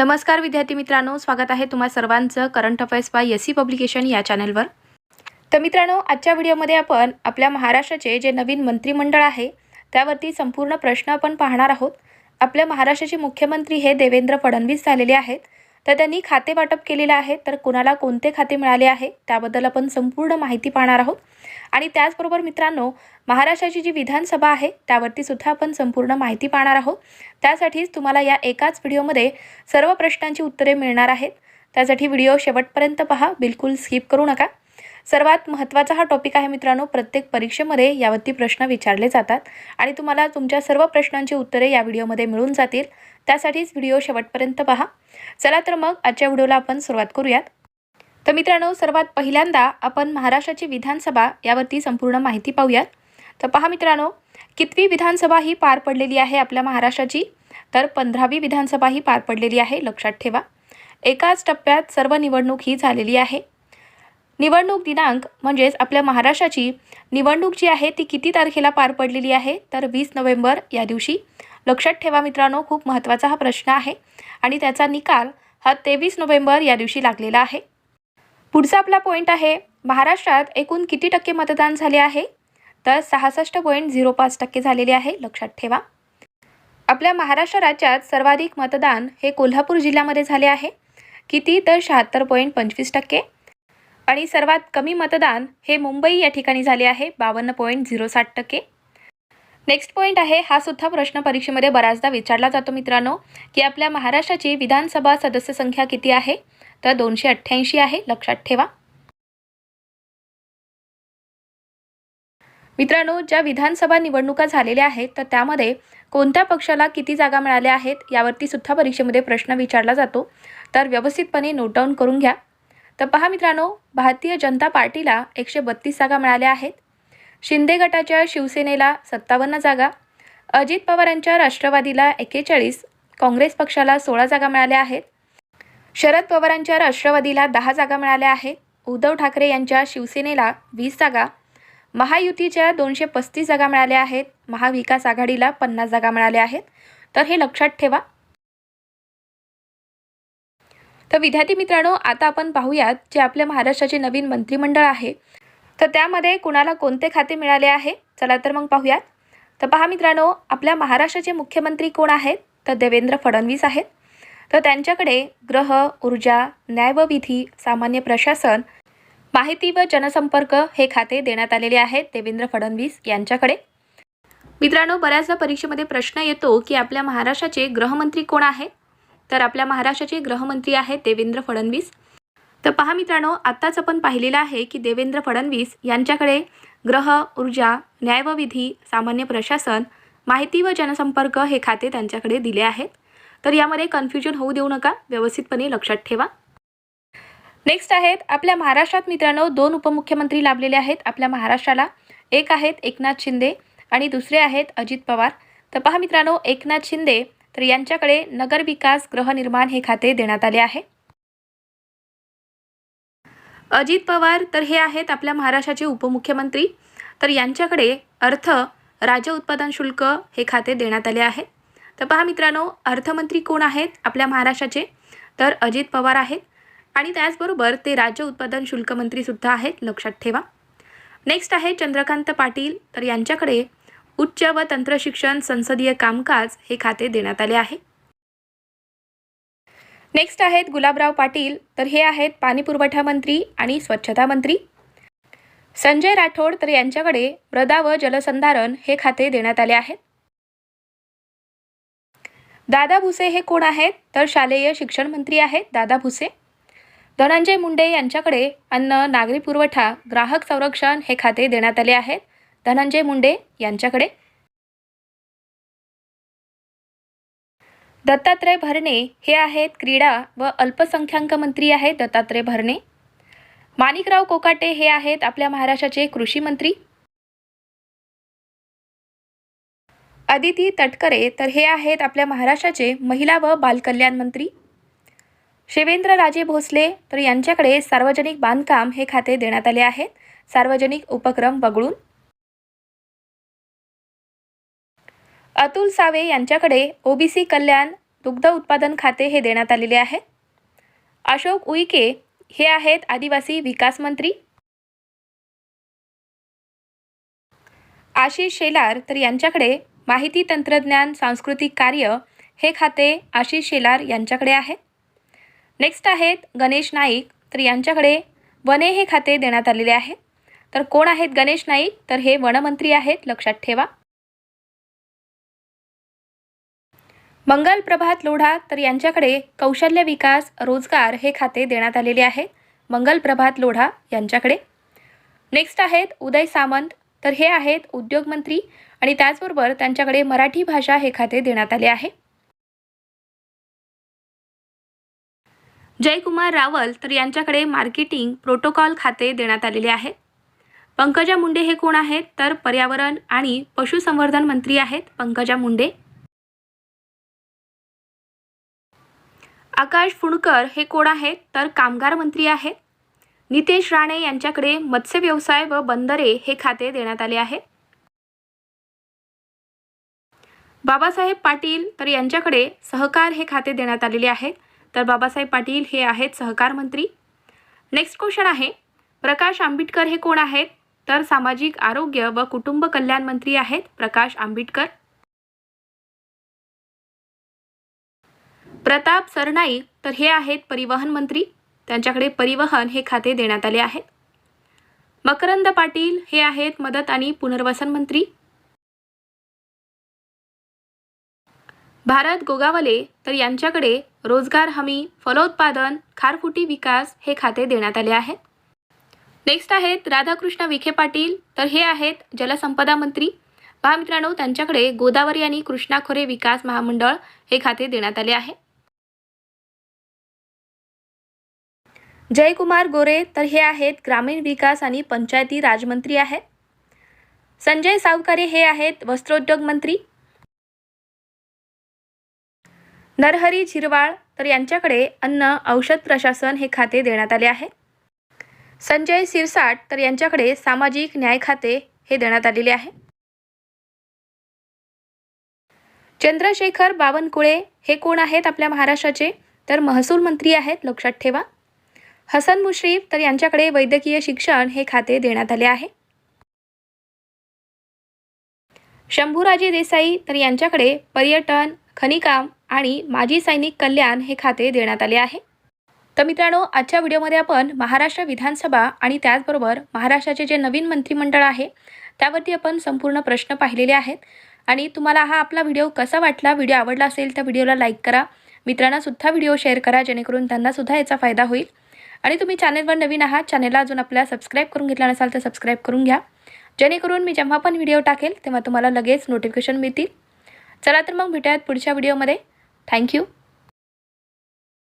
नमस्कार विद्यार्थी मित्रांनो स्वागत आहे तुम्हा सर्वांचं current affairs by S C publication या चॅनलवर. तर मित्रांनो आजच्या व्हिडिओमध्ये आपण आपल्या महाराष्ट्राचे जे नवीन मंत्रिमंडळ आहे त्यावरती संपूर्ण प्रश्न आपण पाहणार आहोत. आपल्या महाराष्ट्राचे मुख्यमंत्री हे देवेंद्र फडणवीस झालेले आहेत. तर त्यांनी खाते वाटप केलेलं आहे तर कुणाला कोणते खाते मिळाले आहे त्याबद्दल आपण संपूर्ण माहिती पाहणार आहोत. आणि त्याचबरोबर मित्रांनो महाराष्ट्राची जी विधानसभा आहे त्यावरती सुद्धा आपण संपूर्ण माहिती पाहणार आहोत. त्यासाठीच तुम्हाला या एकाच व्हिडिओमध्ये सर्व प्रश्नांची उत्तरे मिळणार आहेत. त्यासाठी व्हिडिओ शेवटपर्यंत पहा बिलकुल स्किप करू नका. सर्वात महत्त्वाचा हा टॉपिक आहे मित्रांनो प्रत्येक परीक्षेमध्ये यावरती प्रश्न विचारले जातात आणि तुम्हाला तुमच्या सर्व प्रश्नांची उत्तरे या व्हिडिओमध्ये मिळून जातील. त्यासाठीच व्हिडिओ शेवटपर्यंत पहा. चला तर मग आजच्या व्हिडिओला आपण सुरुवात करूयात. तर मित्रांनो सर्वात पहिल्यांदा आपण महाराष्ट्राची विधानसभा यावरती संपूर्ण माहिती पाहूयात. तर पहा मित्रांनो कितवी विधानसभा ही पार पडलेली आहे आपल्या महाराष्ट्राची? तर पंधरावी विधानसभा ही पार पडलेली आहे लक्षात ठेवा. एकाच टप्प्यात सर्व निवडणूक ही झालेली आहे. निवडणूक दिनांक म्हणजेच आपल्या महाराष्ट्राची निवडणूक जी आहे ती किती तारखेला पार पडलेली आहे? तर वीस नोव्हेंबर या दिवशी. लक्षात ठेवा मित्रांनो खूप महत्त्वाचा हा प्रश्न आहे आणि त्याचा निकाल हा तेवीस नोव्हेंबर या दिवशी लागलेला आहे. पुढचा आपला पॉईंट आहे महाराष्ट्रात एकूण किती टक्के मतदान झाले आहे? तर सहासष्ट पॉईंट झिरो पाच टक्के झालेले आहे लक्षात ठेवा. आपल्या महाराष्ट्र राज्यात सर्वाधिक मतदान हे कोल्हापूर जिल्ह्यामध्ये झाले आहे. किती तर शहात्तर पॉईंट पंचवीस टक्के. आणि सर्वात कमी मतदान हे मुंबई या ठिकाणी झाले आहे बावन्न पॉईंट झिरो साठ टक्के. नेक्स्ट पॉईंट आहे हा सुद्धा प्रश्न परीक्षेमध्ये बऱ्याचदा विचारला जातो मित्रांनो की आपल्या महाराष्ट्राची विधानसभा सदस्य संख्या किती आहे? तर दोनशे अठ्ठ्याऐंशी आहे. लक्षात ठेवा. मित्रांनो ज्या विधानसभा निवडणुका झालेल्या आहेत तर त्यामध्ये कोणत्या पक्षाला किती जागा मिळाल्या आहेत यावरती सुद्धा परीक्षेमध्ये प्रश्न विचारला जातो. तर व्यवस्थितपणे नोट डाऊन करून घ्या. तर पहा मित्रांनो भारतीय जनता पार्टीला एकशे बत्तीस जागा मिळाल्या आहेत. शिंदे गटाच्या शिवसेनेला सत्तावन्न जागा. अजित पवारांच्या राष्ट्रवादीला एक्केचाळीस. काँग्रेस पक्षाला सोळा जागा मिळाल्या आहेत. शरद पवारांच्या राष्ट्रवादीला दहा जागा मिळाल्या आहेत उद्धव ठाकरे यांच्या शिवसेनेला वीस जागा. महायुतीच्या दोनशे पस्तीस जागा मिळाल्या आहेत. महाविकास आघाडीला पन्नास जागा मिळाल्या आहेत. तर हे लक्षात ठेवा. तर विद्यार्थी मित्रांनो आता आपण पाहूयात जे आपल्या महाराष्ट्राचे नवीन मंत्रिमंडळ आहे. तर त्यामध्ये कुणाला कोणते खाते मिळाले आहे? चला तर मग पाहूयात. तर पहा मित्रांनो आपल्या महाराष्ट्राचे मुख्यमंत्री कोण आहेत? तर देवेंद्र फडणवीस आहेत. तर त्यांच्याकडे ग्रह ऊर्जा न्याय व विधी सामान्य प्रशासन माहिती व जनसंपर्क हे खाते देण्यात आलेले आहेत देवेंद्र फडणवीस यांच्याकडे. मित्रांनो बऱ्याचदा परीक्षेमध्ये प्रश्न येतो की आपल्या महाराष्ट्राचे गृहमंत्री कोण आहे? तर आपल्या महाराष्ट्राचे गृहमंत्री आहेत देवेंद्र फडणवीस. तर पहा मित्रांनो आत्ताच आपण पाहिलेलं आहे की देवेंद्र फडणवीस यांच्याकडे ग्रह ऊर्जा न्याय व विधी सामान्य प्रशासन माहिती व जनसंपर्क हे खाते त्यांच्याकडे दिले आहेत. तर यामध्ये कन्फ्युजन होऊ देऊ नका. व्यवस्थितपणे लक्षात ठेवा. नेक्स्ट आहेत आपल्या महाराष्ट्रात मित्रांनो दोन उपमुख्यमंत्री लाभलेले आहेत. आपल्या महाराष्ट्राला एक आहेत एकनाथ शिंदे आणि दुसरे आहेत अजित पवार. तर पहा मित्रांनो एकनाथ शिंदे तर यांच्याकडे नगरविकास गृहनिर्माण हे खाते देण्यात आले आहे. अजित पवार तर हे आहेत आपल्या महाराष्ट्राचे उपमुख्यमंत्री. तर यांच्याकडे अर्थ राज्य उत्पादन शुल्क हे खाते देण्यात आले आहे. तर पहा मित्रांनो अर्थमंत्री कोण आहेत आपल्या महाराष्ट्राचे? तर अजित पवार आहेत. आणि त्याचबरोबर ते राज्य उत्पादन शुल्क मंत्रीसुद्धा आहेत लक्षात ठेवा. नेक्स्ट आहे चंद्रकांत पाटील. तर यांच्याकडे उच्च व तंत्रशिक्षण संसदीय कामकाज हे खाते देण्यात आले आहे. नेक्स्ट आहेत गुलाबराव पाटील. तर हे आहेत पाणी पुरवठा मंत्री आणि स्वच्छता मंत्री. संजय राठोड. तर यांच्याकडे मृदा व जलसंधारण हे खाते देण्यात आले आहेत. दादा भुसे हे कोण आहेत? तर शालेय शिक्षण मंत्री आहेत दादा भुसे. धनंजय मुंडे यांच्याकडे अन्न नागरी पुरवठा ग्राहक संरक्षण हे खाते देण्यात आले आहेत. धनंजय मुंडे यांच्याकडे. दत्तात्रय भरणे हे आहेत क्रीडा व अल्पसंख्याक मंत्री आहेत दत्तात्रय भरणे. माणिकराव कोकाटे हे आहेत आपल्या महाराष्ट्राचे कृषी मंत्री. अदिती तटकरे तर हे आहेत आपल्या महाराष्ट्राचे महिला व बालकल्याण मंत्री. शिवेंद्रराजे भोसले तर यांच्याकडे सार्वजनिक बांधकाम हे खाते देण्यात आले आहेत. सार्वजनिक उपक्रम वगळून. अतुल सावे यांच्याकडे ओबीसी कल्याण दुग्ध उत्पादन खाते हे देण्यात आलेले आहे अशोक उईके हे आहेत आदिवासी विकास मंत्री. आशिष शेलार तर यांच्याकडे माहिती तंत्रज्ञान सांस्कृतिक कार्य हे खाते आशिष शेलार यांच्याकडे आहे. नेक्स्ट आहेत गणेश नाईक तर यांच्याकडे वने हे खाते देण्यात आलेले आहे. तर कोण आहेत गणेश नाईक? तर हे वनमंत्री आहेत लक्षात ठेवा. मंगल प्रभात लोढा तर यांच्याकडे कौशल्य विकास रोजगार हे खाते देण्यात आलेले आहे. मंगल प्रभात लोढा यांच्याकडे. नेक्स्ट आहेत उदय सामंत तर हे आहेत उद्योगमंत्री आणि त्याचबरोबर त्यांच्याकडे मराठी भाषा हे खाते देण्यात आले आहे. जयकुमार रावल तर यांच्याकडे मार्केटिंग प्रोटोकॉल खाते देण्यात आलेले आहे. पंकजा मुंडे हे कोण आहेत? तर पर्यावरण आणि पशुसंवर्धन मंत्री आहेत पंकजा मुंडे. आकाश फुणकर हे कोण आहेत? तर कामगार मंत्री आहेत. नितेश राणे यांच्याकडे मत्स्य व्यवसाय व बंदरे हे खाते देण्यात आले आहे. बाबासाहेब पाटील तर यांच्याकडे सहकार हे खाते देण्यात आलेले आहे तर बाबासाहेब पाटील हे आहेत सहकार मंत्री. नेक्स्ट क्वेश्चन आहे प्रकाश आंबेडकर हे कोण आहेत? तर सामाजिक आरोग्य व कुटुंब कल्याण मंत्री आहेत प्रकाश आंबेडकर. प्रताप सरनाईक तर हे आहेत परिवहन मंत्री. त्यांच्याकडे परिवहन हे खाते देण्यात आले आहे. मकरंद पाटील हे आहेत मदत आणि पुनर्वसन मंत्री. भारत गोगावले तर यांच्याकडे रोजगार हमी फलोत्पादन खारफुटी विकास हे खाते देण्यात आले आहे नेक्स्ट आहेत राधाकृष्ण विखे पाटील. तर हे आहेत जलसंपदा मंत्री. पहा मित्रांनो त्यांच्याकडे गोदावरी आणि कृष्णा खोरे विकास महामंडळ हे खाते देण्यात आले आहे. जयकुमार गोरे तर हे आहेत ग्रामीण विकास आणि पंचायती राजमंत्री आहेत. संजय सावकारे हे आहेत वस्त्रोद्योग मंत्री. नरहरी झिरवाळ तर यांच्याकडे अन्न औषध प्रशासन हे खाते देण्यात आले आहे. संजय सिरसाट तर यांच्याकडे सामाजिक न्याय खाते हे देण्यात आलेले आहे. चंद्रशेखर बावनकुळे हे कोण आहेत आपल्या महाराष्ट्राचे? तर महसूल मंत्री आहेत लक्षात ठेवा. हसन मुश्रीफ तर यांच्याकडे वैद्यकीय शिक्षण हे खाते देण्यात आले आहे. शंभूराजे देसाई तर यांच्याकडे पर्यटन खनिकाम आणि माजी सैनिक कल्याण हे खाते देण्यात आले आहे. तर मित्रांनो आजच्या व्हिडिओमध्ये आपण महाराष्ट्र विधानसभा आणि त्याचबरोबर महाराष्ट्राचे जे नवीन मंत्रिमंडळ आहे त्यावरती आपण संपूर्ण प्रश्न पाहिलेले आहेत. आणि तुम्हाला हा आपला व्हिडिओ कसा वाटला व्हिडिओ आवडला असेल तर व्हिडिओला लाईक करा. मित्रांनासुद्धा व्हिडिओ शेअर करा जेणेकरून त्यांनासुद्धा याचा फायदा होईल. आणि तुम्ही चॅनलवर नवीन आहात चॅनलला अजून आपल्याला सबस्क्राईब करून घेतला नसाल तर सबस्क्राईब करून घ्या. जेणेकरून मी जेव्हा पण व्हिडिओ टाकेल तेव्हा तुम्हाला लगेच नोटिफिकेशन मिळतील. चला तर मग भेटूयात पुढच्या व्हिडिओमध्ये. Thank you.